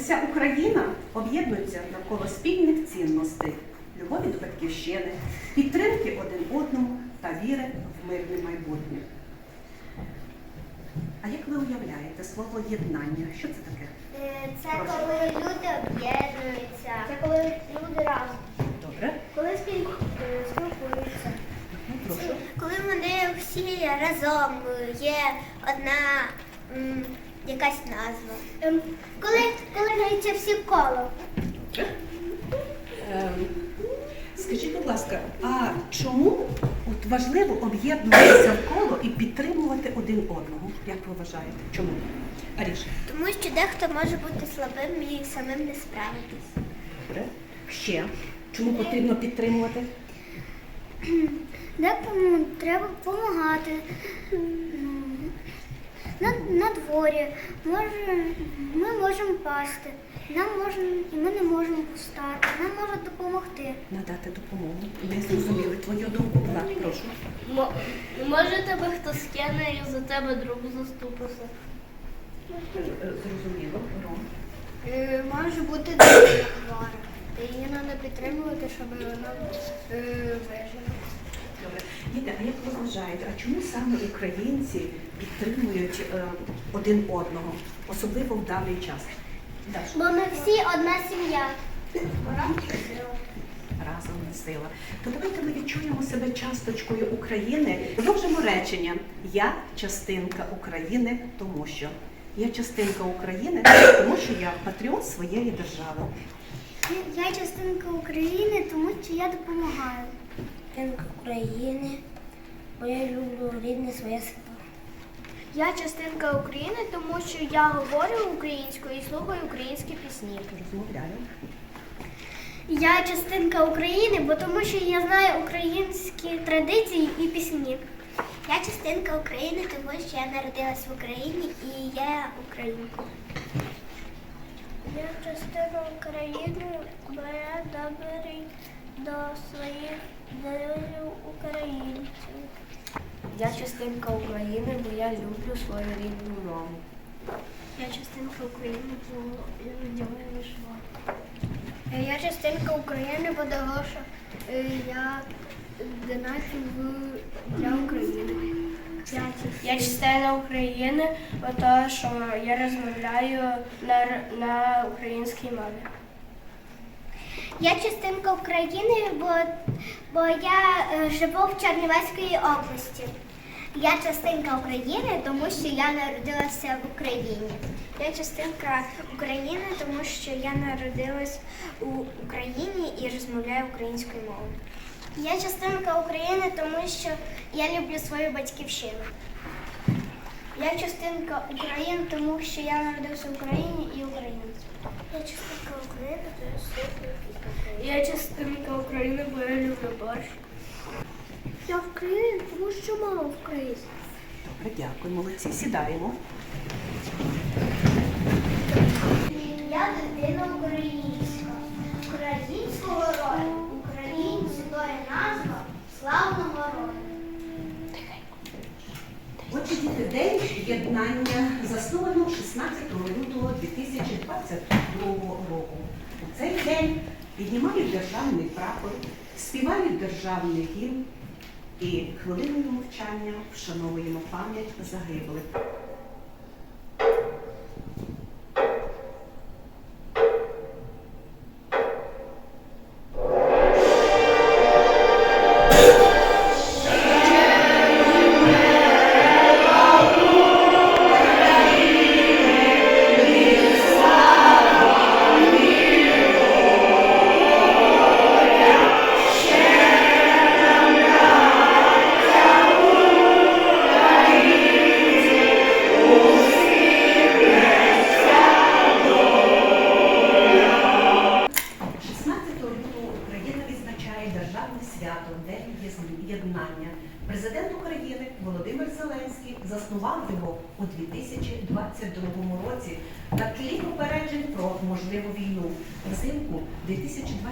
вся Україна об'єднується навколо спільних цінностей, любові до батьківщини, підтримки один одному та віри в мирне майбутнє. А як ви уявляєте слово єднання? Що це таке? Е, Це коли люди об'єднуються. Це коли люди разом. Добре? Коли е, спілкуються. Прошу. Коли вони всі разом є одна якась назва. Ем, Коли, коли граються всі коло. Ем, Скажіть, будь ласка, а чому от важливо об'єднуватися в коло і підтримувати один одного? Як ви вважаєте? Чому? Аріша? Тому що дехто може бути слабим і самим не справитись. Добре. Ще. Чому потрібно підтримувати? Декому треба допомагати. На, на дворі може, ми можемо пасти, нам можна, і ми не можемо пустати, нам можуть допомогти. Надати допомогу. Ми зрозуміли твою думку. Так, прошу. Мо- Може тебе хтось скине і за тебе другу заступиться. Е, Зрозуміло. Ром. Е, Може бути дуже хвора. Її треба підтримувати, щоб вона е, вижила. Добре. Діти, а як ви вважаєте, а чому саме українці підтримують е, один одного, особливо в даний час? Даша. Бо ми всі одна сім'я. Разом не сила. То давайте ми відчуємо себе часточкою України. Продовжимо речення. Я частинка України, тому що я частинка України, тому що я патріот своєї держави. Я частинка України, тому що я допомагаю. Частинка України, бо я люблю рідне своє село. Я частинка України, тому що я говорю українською і слухаю українські пісні. Розмовляю. Я частинка України, бо тому що я знаю українські традиції і пісні. Я частинка України, тому що я народилась в Україні і я українка. Я частина України, бо я добрий до своїх друзів українців. Я частинка України, бо я люблю свою рідну мову. Я частинка України, бо я надягаю вишиванку. Я частинка України, бо того, що е, я донатив для України. Я частина України, бо того, що я розмовляю на, на українській мові. Я частинка України, бо, бо я е, живу в Чернівецькій області. Я частинка України, тому що я народилася в Україні. Я частинка України, тому що я народилась у Україні і розмовляю українською мовою. Я частинка України, тому що я люблю свою батьківщину. Я частинка України, тому що я народився в Україні і українець. Я частинка України, тому що Я частинка України, бо я люблю борщ. я в Україні, тому що мама в Україні. Добре, дякую, молодці. Сідаємо. Я дитина українська, українського роду, української назва славного роду. Отже, день єднання засновано 16 лютого 2022 року. У цей день піднімають державний прапор, співають державний гімн і хвилиною мовчання вшановуємо пам'ять загиблих. –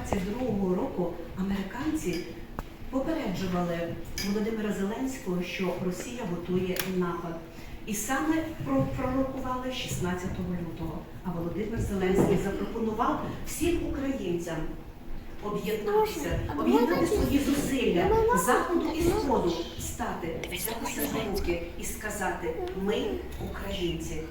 22 року американці попереджували Володимира Зеленського, що Росія готує напад. І саме пророкували 16 лютого. А Володимир Зеленський запропонував всім українцям об'єднатися, об'єднати свої зусилля заходу і сходу, стати, взятися за руки і сказати Ми українці.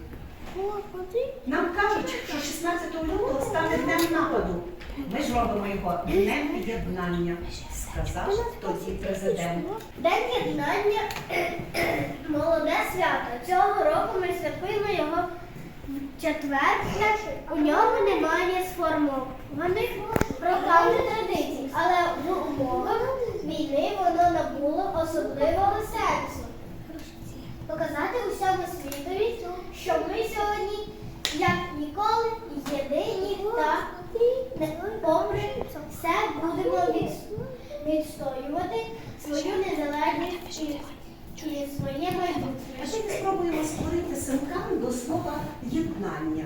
Нам кажуть, що 16 лютого стане днем нападу. Ми зробимо його днем єднання, сказав тоді президент. День єднання молоде свято. Цього року ми святкуємо його в четвер. У ньому немає сформованих роками традицій, але в умовах війни воно набуло особливого сенсу. Показати усьому світові, що ми сьогодні, як ніколи, єдині та не все будемо відстоювати свою незалежність і, своє А майбутнє. ще спробуємо створити синкан до слова єднання.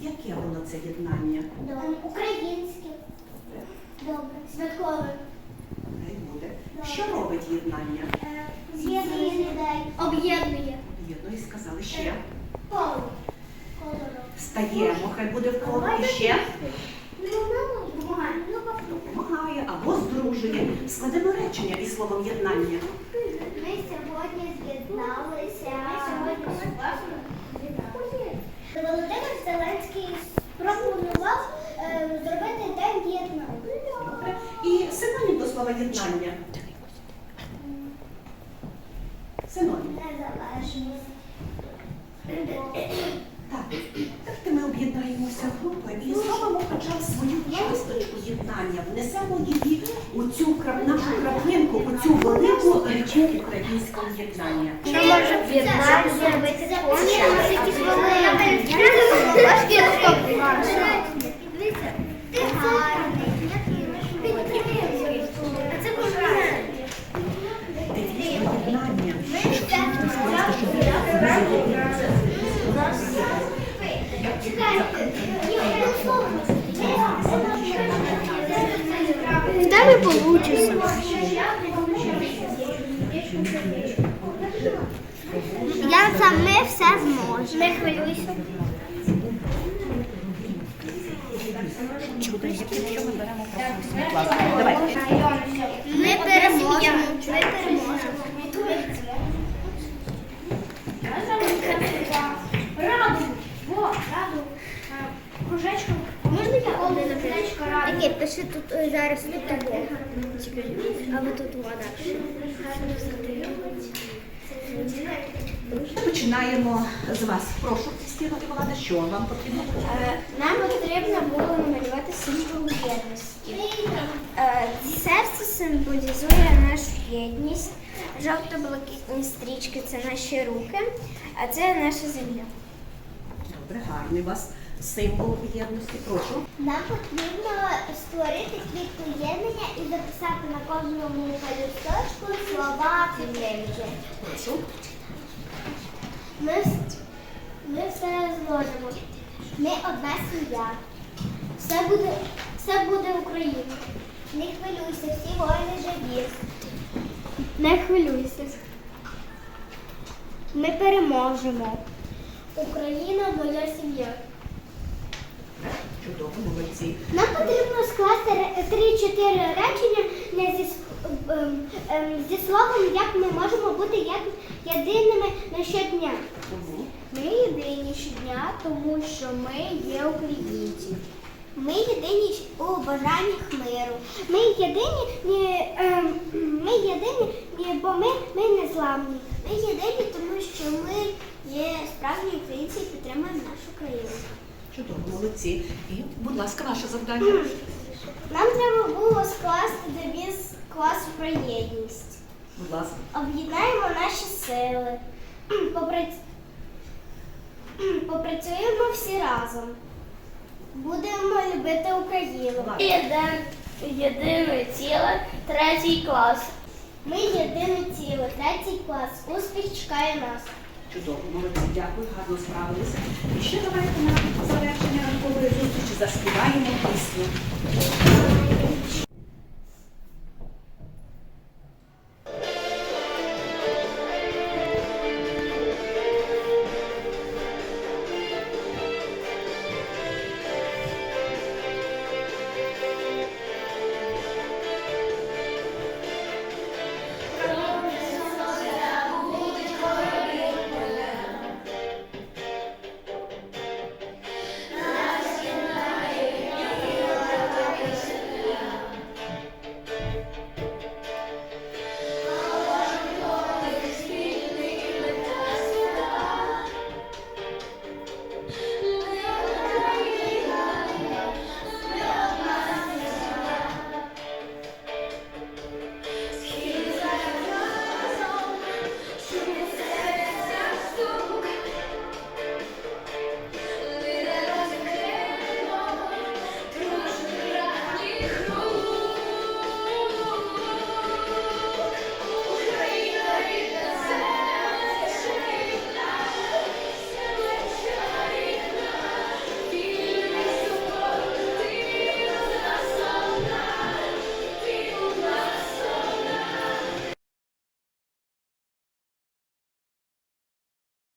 Яке воно це єднання? Ем, Українське. Добре. Святкове. Хай буде. Що робить єднання? З'єднує людей. Об'єднує. І сказали ще. Коло. Коло. Стаємо, хай буде в коло і ще. Складемо речення із словом єднання. Ми сьогодні з'єдналися. Ми сьогодні Володимир Зеленський пропонував е, зробити день єднання. І синонім до слова єднання. Синонім. Незалежність. Так, давайте ми об'єднаємося в групу і зробимо хоча б свою часточку єднання, внесемо її у цю крап- нашу краплинку, у цю велику річку українського єднання. Що може єднання зробити Ти Тебе получится. Я саме все зможу. Не хвилюйся. Ми переможемо. Ми переможемо. Окей, пиши тут е, зараз тут того. Або тут вода. Починаємо з вас. Прошу, Стіна Івана, що вам потрібно? Нам потрібно було намалювати символ єдності. Е, Серце символізує нашу єдність. Жовто-блакитні стрічки це наші руки, а це наша земля. Добре, гарний вас символ єдності. Прошу. Нам потрібно створити квітку єднання і записати на кожному листочку слова підтримки. Прошу. Ми, ми все зможемо. Ми одна сім'я. Все буде, все буде Україна. Не хвилюйся, всі воїни живі. Не хвилюйся. Ми переможемо. Україна моя сім'я. Чудово. Нам потрібно скласти ре- три-чотири речення не зі, ем, ем, зі словом, як ми можемо бути як єдиними на щодня. Ми єдині щодня, тому що ми є українці. Ми єдині у бажаннях миру. Ми єдині, ні, ем, ми єдині, ні, бо ми, ми не зламні. Ми єдині, тому що ми є справжні українці і підтримуємо нашу країну. Чудово, молодці. І, будь ласка, ваше завдання. Нам треба було скласти девіз класу про єдність. Будь ласка. Об'єднаємо наші сили. Попрац- Попрацюємо всі разом. Будемо любити Україну. Єдине ціле, третій клас. Ми єдине ціле, третій клас. Успіх чекає нас. Чудово, молодці, дякую, гарно справилися. І ще давайте на завершення ранкової зустрічі заспіваємо пісню.